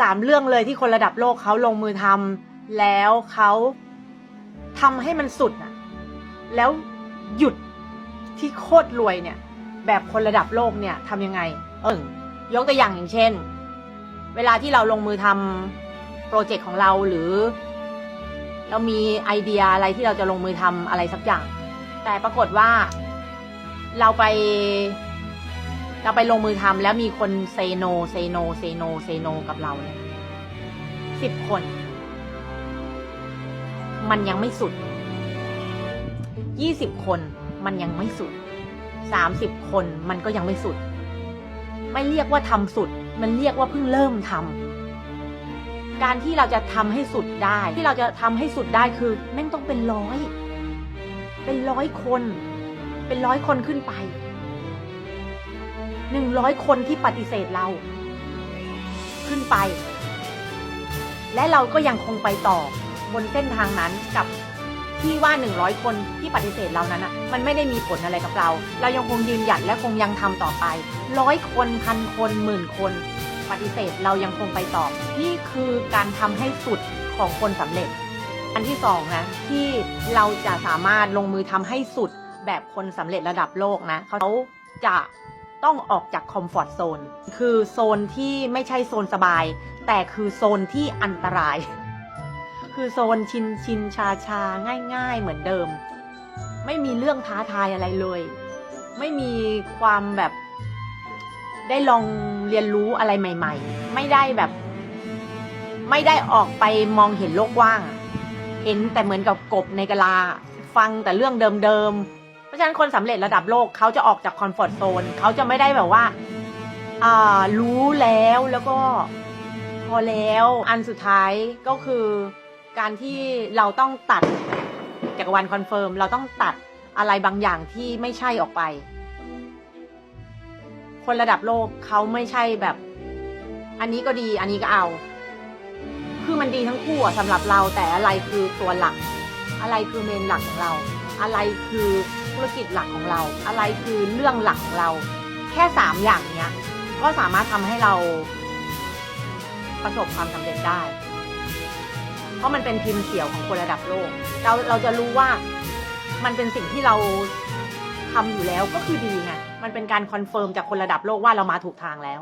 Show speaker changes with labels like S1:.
S1: สามเรื่องเลยที่คนระดับโลกเขาลงมือทำแล้วเขาทำให้มันสุดอะแล้วหยุดที่โคตรรวยเนี่ย แบบคนระดับโลกเนี่ยทำยังไง เออยกตัวอย่างอย่างเช่น เวลาที่เราลงมือทำโปรเจกต์ของเราหรือ เรามีไอเดียอะไรที่เราจะลงมือทำอะไรสักอย่าง แต่ปรากฏว่าเราไป เราไปลงมือทำแล้วมีคนเซโนเซโนเซโนเซโนกับเราเนี่ยสิบคน มันยังไม่สุดยี่สิบคนมันยังไม่สุดสามสิบคนมันก็ยังไม่สุด ไม่เรียกว่าทำสุด มันเรียกว่าเพิ่งเริ่มทำการที่เราจะทำให้สุดได้ ที่เราจะทำให้สุดได้คือแม่งต้องเป็นร้อย เป็นร้อยคน เป็นร้อยคนขึ้นไป หนึ่งร้อยคนที่ปฏิเสธเรา ขึ้นไป และเราก็ยังคงไปต่อบนเส้นทางนั้นกับที่ว่าหนึ่งร้อยคนที่ปฏิเสธเรานั้นอะมันไม่ได้มีผลอะไรกับเรา เรายังคงยืนหยัดและคงยังทำต่อไป ร้อยคนพันคนหมื่นคน ปฏิเสธเรายังคงไปต่อ นี่คือการทำให้สุดของคนสำเร็จ อันที่สองนะที่เราจะสามารถลงมือทำให้สุดแบบคนสำเร็จระดับโลกนะเขาจะ ต้องออกจากคอมฟอร์ทโซน คือโซนที่ไม่ใช่โซนสบาย แต่คือโซนที่อันตราย คือโซนชินชินชาชาง่ายง่าย ๆ เหมือนเดิม ไม่มีเรื่องท้าทายอะไรเลย ไม่มีความแบบได้ลองเรียนรู้อะไรใหม่ ๆ ไม่ได้แบบ ไม่ได้ออกไปมองเห็นโลกกว้าง เห็นแต่เหมือนกับกบในกะลา ฟังแต่เรื่องเดิมๆ ราะฉะนั้นคนสำเร็จระดับโลกเขาจะออกจากคอมฟอร์ทโซนเขาจะไม่ได้แบบว่าอ่ารู้แล้วแล้วก็พอแล้วอันสุดท้ายก็คือการที่เราต้องตัดจักรวาลคอนเฟิร์มเราต้องตัดอะไรบางอย่างที่ไม่ใช่ออกไป คนระดับโลกเขาไม่ใช่แบบ อันนี้ก็ดีอันนี้ก็เอา คือมันดีทั้งคู่อะสำหรับเราแต่อะไรคือตัวหลัก อะไรคือเมนหลักของเรา อะไรคือ ธุรกิจหลักของเรา อะไรคือเรื่องหลักของเรา แค่สามอย่างเนี้ย ก็สามารถทำให้เราประสบความสำเร็จได้ เพราะมันเป็นพิมพ์เขียวของคนระดับโลก เราเราจะรู้ว่ามันเป็นสิ่งที่เราทำอยู่แล้วก็คือดีไง มันเป็นการคอนเฟิร์มจากคนระดับโลกว่าเรามาถูกทางแล้ว